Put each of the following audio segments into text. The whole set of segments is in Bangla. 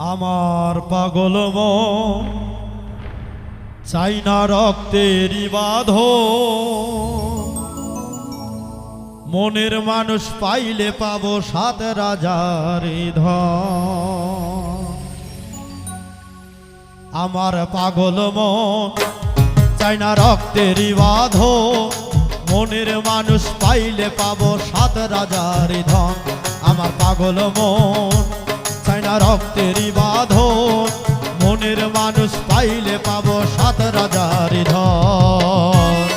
আমার পাগল চাই না রক্তেরই বাঁধ মনের মানুষ পাইলে পাব সাত রাজার আমার পাগল চাই না রক্তেরই বাঁধ মনের মানুষ পাইলে পাব সাত রাজার ধন। আমার পাগল মন না রক্তেরই বাঁধন মনের মানুষ পাইলে পাবো সাত রাজার ধন।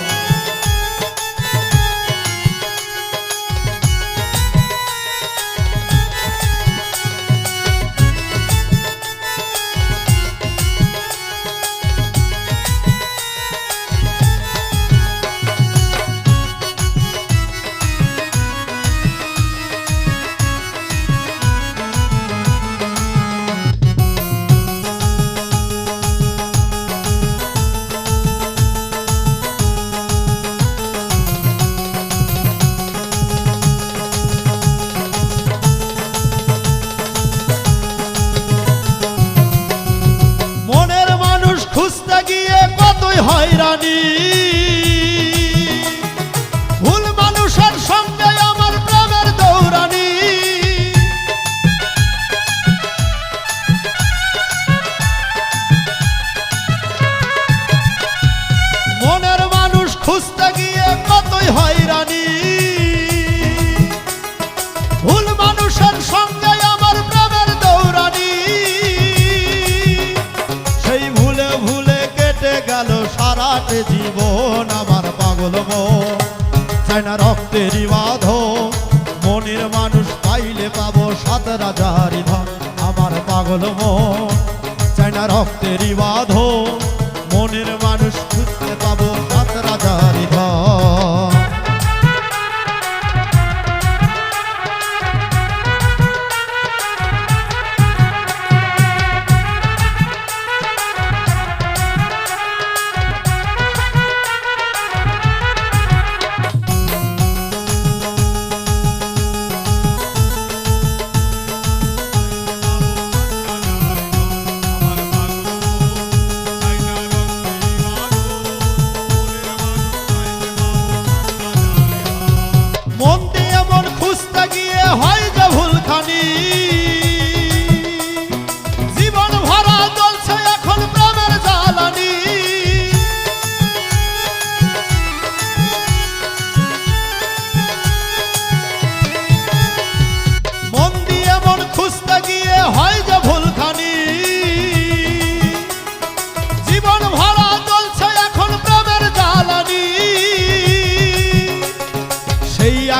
হয়রানি সারাটে জীবন আমার পাগল মন চাই না রক্তেরই বাধ, মনের মানুষ পাইলে পাব সাত রাজারি ধন। আমার পাগল মন, চাই না রক্তেরই বাঁধ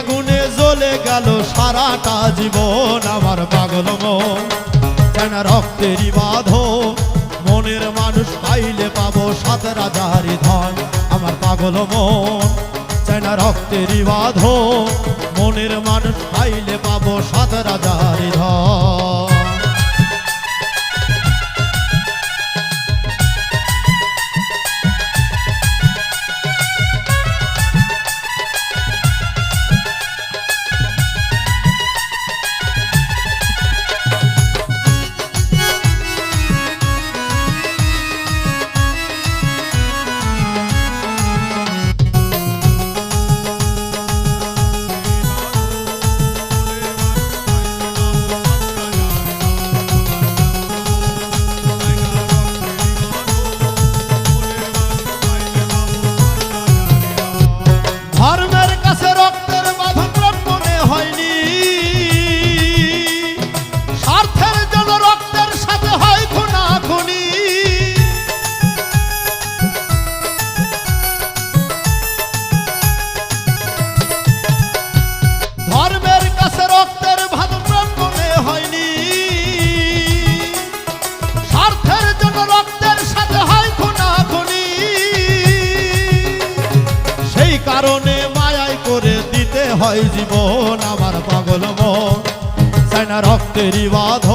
আগুনে জ্বলে গেল সারাটা জীবন আমার পাগল মন। রক্তের বাঁধ মনের মানুষ পাইলে পাবো সাত রাজারি ধন। আমার পাগল মন চেনা রক্তেরই বাধ মনের মানুষ পাইলে পাবো সাত রাজারি ধন। সেই কারণে মায়াই করে দিতে হয় জীবন আমার পাগল মন। চাই না রক্তেরই বাধ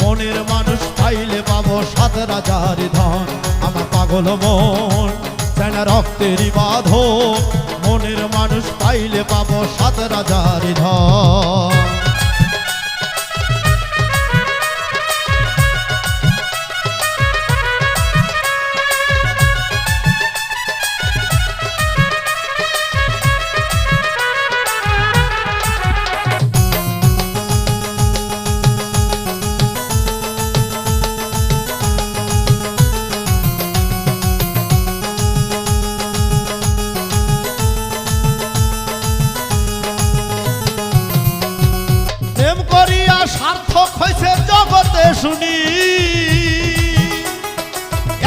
মনের মানুষ পাইলে পাবো সাত রাজার ধন আমার পাগল মন। চাই না রক্তেরই বাধ মনের মানুষ পাইলে পাবো সাত রাজার ধন। শুনি।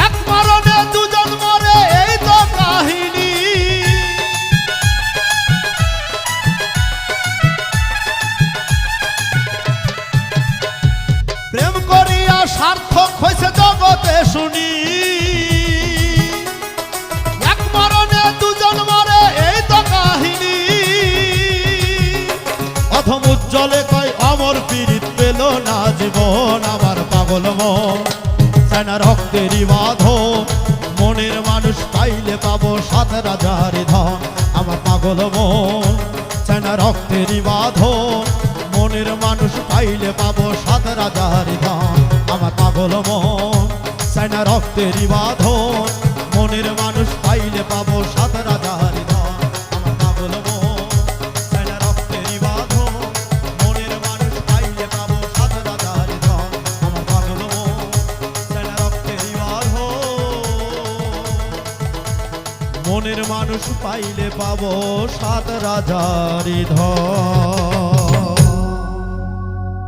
এক মরণে দুজন মরে এই তো কাহিনী। প্রেম করিয়া সার্থক হয়েছে জগতে শুনি। মন চায় রক্তেরই বাঁধ মনের মানুষ পাইলে পাবো সাত রাজার ধন। আমার পাগল মন চায় না রক্তেরই বাঁধ মনের মানুষ পাইলে পাবো সাত রাজার ধন। আমার পাগল মন চায় না রক্তেরই বাঁধ মনের মানুষ পাইলে পাবো সাত রাজার মনের মানুষ পাইলে পাবো সাত রাজারি ধন।